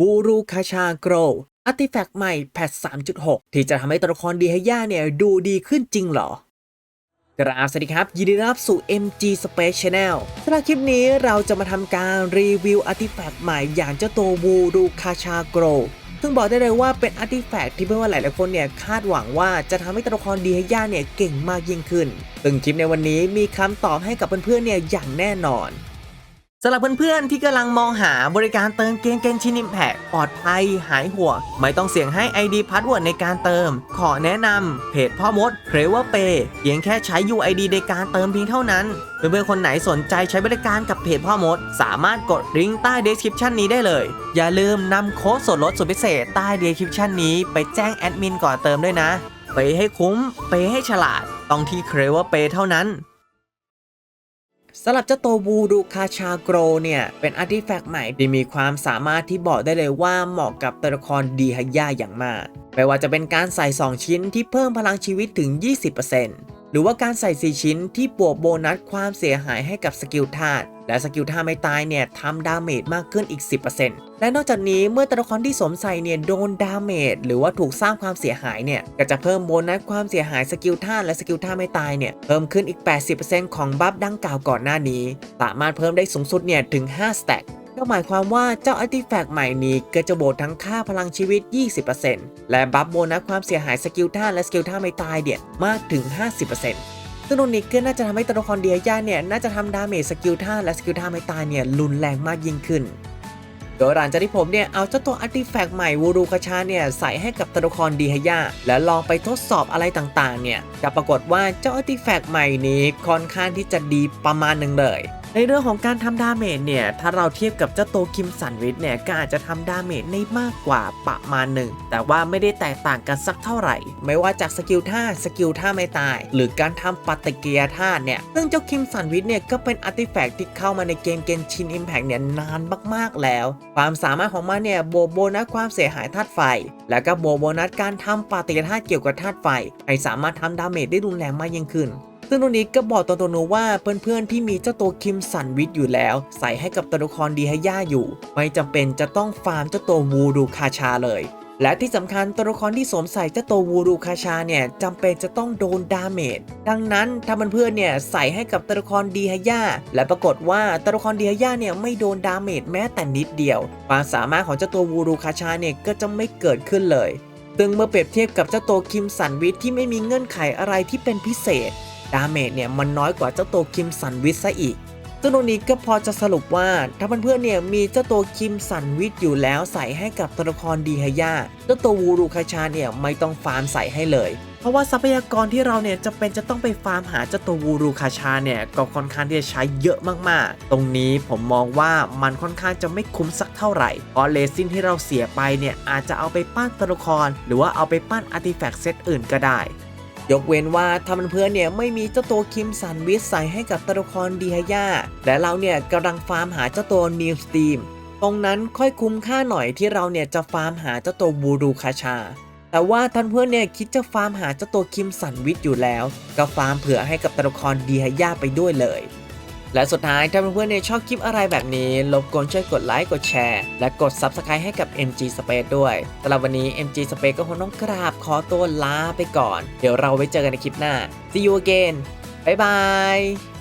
วูรูคาชาโกรอาร์ติแฟกต์ใหม่แพท 3.6 ที่จะทำให้ตัวละครดีฮย่าเนี่ยดูดีขึ้นจริงเหรอกราบสวัสดีครับ ยินดีรับสู่ MG Space Channel สำหรับคลิปนี้เราจะมาทำการรีวิวอาร์ติแฟกต์ใหม่อย่างเจ้าตัววูรูคาชาโกรซึ่งบอกได้เลยว่าเป็นอาร์ติแฟกต์ที่เพื่อนว่าหลายๆคนเนี่ยคาดหวังว่าจะทำให้ตัวละครดีฮย่าเนี่ยเก่งมากยิ่งขึ้น ซึ่งคลิปในวันนี้มีคำตอบให้กับเพื่อนๆเนี่ยอย่างแน่นอน สำหรับเพื่อนๆ ที่กำลังมองหาบริการเติมเกมเกนชินิมแพคปลอดภัย หายห่วงไม่ต้องเสี่ยงให้ ID พาสเวิร์ดในการเติม ขอแนะนำเพจพ่อมดเครเวอร์เปเพียงแค่ใช้ UID ในการเติมเพียงเท่านั้น เพื่อนๆ คนไหนสนใจใช้บริการกับเพจพ่อมด สามารถกดลิงก์ใต้ description นี้ได้เลย อย่าลืมนำโค้ดส่วนลดสุดพิเศษใต้ description นี้ไปแจ้งแอดมินก่อนเติมด้วยนะ ไปให้คุ้ม ไปให้ฉลาด ต้องที่เครเวอร์เปเท่านั้น สำหรับเจ้าตัววูดูคาชาโกรเนี่ย เป็นอาร์ติแฟกต์ใหม่ที่มีความสามารถที่บอกได้เลยว่าเหมาะกับตัวละครดีฮย่าอย่างมากไม่ว่าจะเป็นการใส่ 2 ชิ้นที่เพิ่มพลังชีวิตถึง 20%หรือว่าการใส่ 4 ชิ้นที่บวกโบนัสความเสียหายให้กับสกิลธาตุ และสกิลท่าไม่ตายเนี่ยทำดาเมจมากขึ้นอีก 10%และนอกจากนี้เมื่อตัวละครที่สวมใส่เนี่ยโดนดาเมจหรือว่าถูกสร้างความเสียหายเนี่ยก็จะเพิ่มโบนัสความเสียหายสกิลท่าและสกิลท่าไม่ตายเนี่ยเพิ่มขึ้นอีก 80%ของบัฟดังกล่าวก่อนหน้านี้ สามารถเพิ่มได้สูงสุดเนี่ยถึง5สแต็กก็หมายความว่าเจ้าอาร์ติแฟกต์ใหม่นี้ก็จะโบวกทั้งค่าพลังชีวิต 20%และบัฟโบนัสความเสียหายสกิลท่าและสกิลท่าไม่ตายเนี่ยมากถึง 50% ซึ่งตรงนี้ก็น่าจะทำให้ตัวละครเดียย่าเนี่ยน่าจะทำดาเมจสกิลท่าและสกิลท่าไม่ตายเนี่ยรุนแรงมากยิ่งขึ้น โดยหลังจากที่ผมเนี่ยเอาเจ้าตัวอาร์ติแฟกต์ใหม่วูรูคาชาเนี่ยใส่ให้กับตัวละครดีฮยาและลองไปทดสอบอะไรต่างๆเนี่ยจะปรากฏว่าเจ้าอาร์ติแฟกต์ใหม่นี้ค่อนข้างที่จะดีประมาณหนึ่งเลย ในเรื่องของการทำดาเมจเนี่ยถ้าเราเทียบกับเจ้าตัวคิมสันวิทเนี่ยก็อาจจะทำดาเมจได้มากกว่าประมาณหนึ่งแต่ว่าไม่ได้แตกต่างกันสักเท่าไหร่ ไม่ว่าจากสกิลท่าสกิลท่าไม่ตาย หรือการทำปฏิกิริยาท่าเนี่ยซึ่งเจ้าคิมสันวิทเนี่ยก็เป็นอาร์ติแฟกต์ที่เข้ามาในเกมเกนชินอิมแพกเนี่ยนานมากๆแล้ว ความสามารถของมันเนี่ยโบโบนัสความเสียหายธาตุไฟ แล้วก็โบโบนัสการทำปฏิกิริยาธาเกี่ยวกับธาตุไฟให้สามารถทำดาเมจได้รุนแรงมากยิ่งขึ้น ซึ่งตรงนี้ก็บอกตัวตัวนูว่าเพื่อนๆที่มีเจ้าตัวคิมสันวิทอยู่แล้ว ใส่ให้กับตัวละครดีให้ย่าอยู่ ไม่จำเป็นจะต้องฟาร์มเจ้าตัววูดูคาชาเลยและที่สำคัญตัวละครที่สวมใส่เจ้าตัววูดูคาชาเนี่ยจำเป็นจะต้องโดนดาเมจดังนั้นถ้าเพื่อนๆเนี่ยใส่ให้กับตัวละครดีฮย่าและปรากฏว่าตัวละครดีฮย่าเนี่ยไม่โดนดาเมจแม้แต่นิดเดียว ความสามารถของเจ้าตัววูดูคาชาเนี่ยก็จะไม่เกิดขึ้นเลยซึ่งเมื่อเปรียบเทียบกับเจ้าตัวคิมสันวิทที่ไม่มีเงื่อนไขอะไรที่เป็นพิเศษ ดาเมจเนี่ยมันน้อยกว่าเจ้าตัวคิมสันวิทซะอีกซึ่งตรงนี้ก็พอจะสรุปว่าถ้าเพื่อนๆเนี่ยมีเจ้าตัวคิมสันวิทอยู่แล้วใส่ให้กับตัวละครดีฮย่าเจ้าตัววูรูคาชาเนี่ยไม่ต้องฟาร์มใส่ให้เลย เพราะว่าทรัพยากรที่เราเนี่ยจะเป็นจะต้องไปฟาร์มหาเจ้าตัววูรูคาชาเนี่ยก็ค่อนข้างที่จะใช้เยอะมากๆ ตรงนี้ผมมองว่ามันค่อนข้างจะไม่คุ้มสักเท่าไหร่เพราะเลซินที่เราเสียไปเนี่ยอาจจะเอาไปปั้นตัวละคร หรือว่าเอาไปปั้นอาร์ติแฟกต์เซตอื่นก็ได้ ยกเว้นว่าถ้านเพื่อนเนี่ยไม่มีเจ้าตัวคิมสันวิสใส่ให้กับตัวละครดีฮย่าและเราเนี่ยกำลังฟาร์มหาเจ้าตัวนิวสตีมตรงนั้นค่อยคุ้มค่าหน่อยที่เราเนี่ยจะฟาร์มหาเจ้าตัวบูรูคาชา แต่ว่าท่านเพื่อนเนี่ยคิดจะฟาร์มหาเจ้าตัวคิมสันวิทอยู่แล้ว ก็ฟาร์มเผื่อให้กับตัวละครดีฮย่าไปด้วยเลย และสุดท้ายถ้าเพื่อนๆในชอบคลิปอะไรแบบนี้รบกวนช่วยกดไลค์กดแชร์ และกด Subscribe ให้กับ MG Space ด้วยสำหรับวันนี้ MG Space ก็คงต้องกราบขอตัวลาไปก่อน เดี๋ยวเราไว้เจอกันในคลิปหน้า See you again บ๊ายบาย